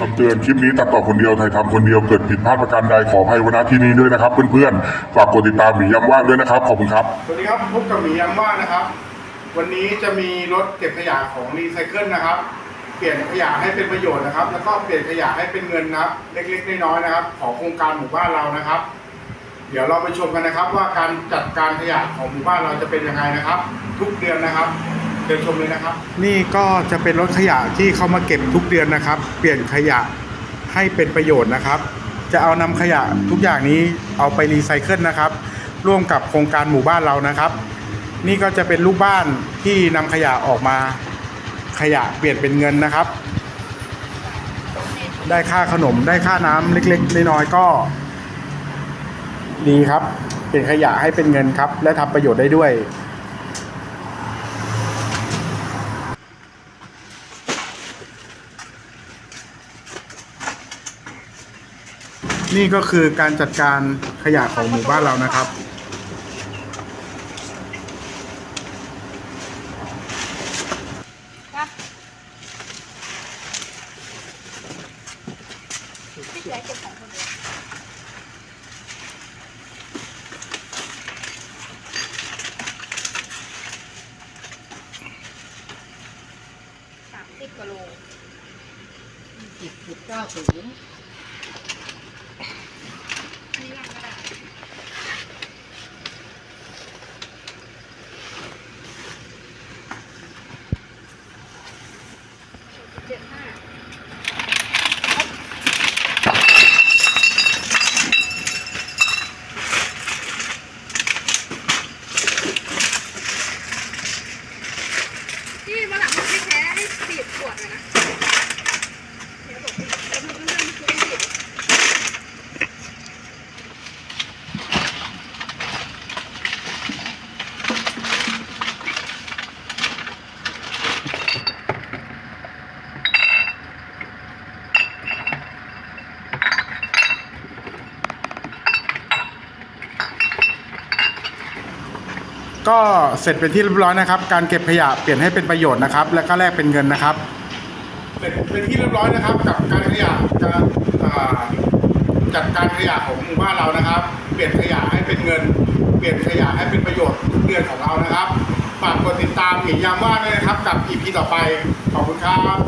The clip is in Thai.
คำเตือนคลิปนี้ตัดต่อคนเดียวถ่ายทำคนเดียวเกิดผิดพลาดประการใดขออภัยไว้ณที่นี้ด้วยนะครับ เพื่อนๆ ฝากกดติดตามหมีย้ำว่างด้วยนะครับ ขอบคุณครับ สวัสดีครับพบกับหมียามว่างนะครับ วันนี้จะมีรถเก็บขยะของรีไซเคิลนะครับ เปลี่ยนขยะให้เป็นประโยชน์นะครับ แล้วก็เปลี่ยนขยะให้เป็นเงินนะครับ เล็กๆน้อยๆนะครับ ของโครงการหมู่บ้านเรานะครับ เดี๋ยวเราไปชมกันนะครับ ว่าการจัดการขยะของหมู่บ้านเราจะเป็นยังไงนะครับ ทุกเดือนนะครับ เดินชมเลยนะครับ นี่ก็จะเป็นรถขยะที่เขามาเก็บทุกเดือนนะครับ เปลี่ยนขยะให้เป็นประโยชน์นะครับ จะเอานำขยะทุกอย่างนี้เอาไปรีไซเคิลนะครับ ร่วมกับโครงการหมู่บ้านเรานะครับ นี่ก็จะเป็นลูกบ้านที่นำขยะออกมาขยะเปลี่ยนเป็นเงินนะครับ ได้ค่าขนมได้ค่าน้ำเล็กๆน้อยๆก็ ดีครับ เปลี่ยนขยะให้เป็นเงินครับ และทำประโยชน์ได้ด้วย นี่ก็คือการจัดการขยะของหมู่บ้านเรานะครับ พี่แจ๊คเก็บของคนเดียวสามสิบกิโล สิบจุดเก้าศูนย์ นี่ยังก็ได้ เจ็ดห้า พี่วันหลังมันไม่แพ้ให้บีบขวดเลยนะเดี๋ยวบอกพี่แล้วมันก็เรื่องมันคือไอ้บีบ ก็เสร็จเป็นที่เรียบร้อยนะครับ การเก็บขยะเปลี่ยนให้เป็นประโยชน์นะครับ และก็แลกเป็นเงินนะครับ เสร็จเป็นที่เรียบร้อยนะครับ กับการขยะการจัดการขยะของหมู่บ้านเรานะครับ เปลี่ยนขยะให้เป็นเงิน เปลี่ยนขยะให้เป็นประโยชน์ทุกเดือนของเรานะครับฝากกดติดตามหมียามว่าด้วยนะครับ กับ EP ต่อไปขอบคุณครับ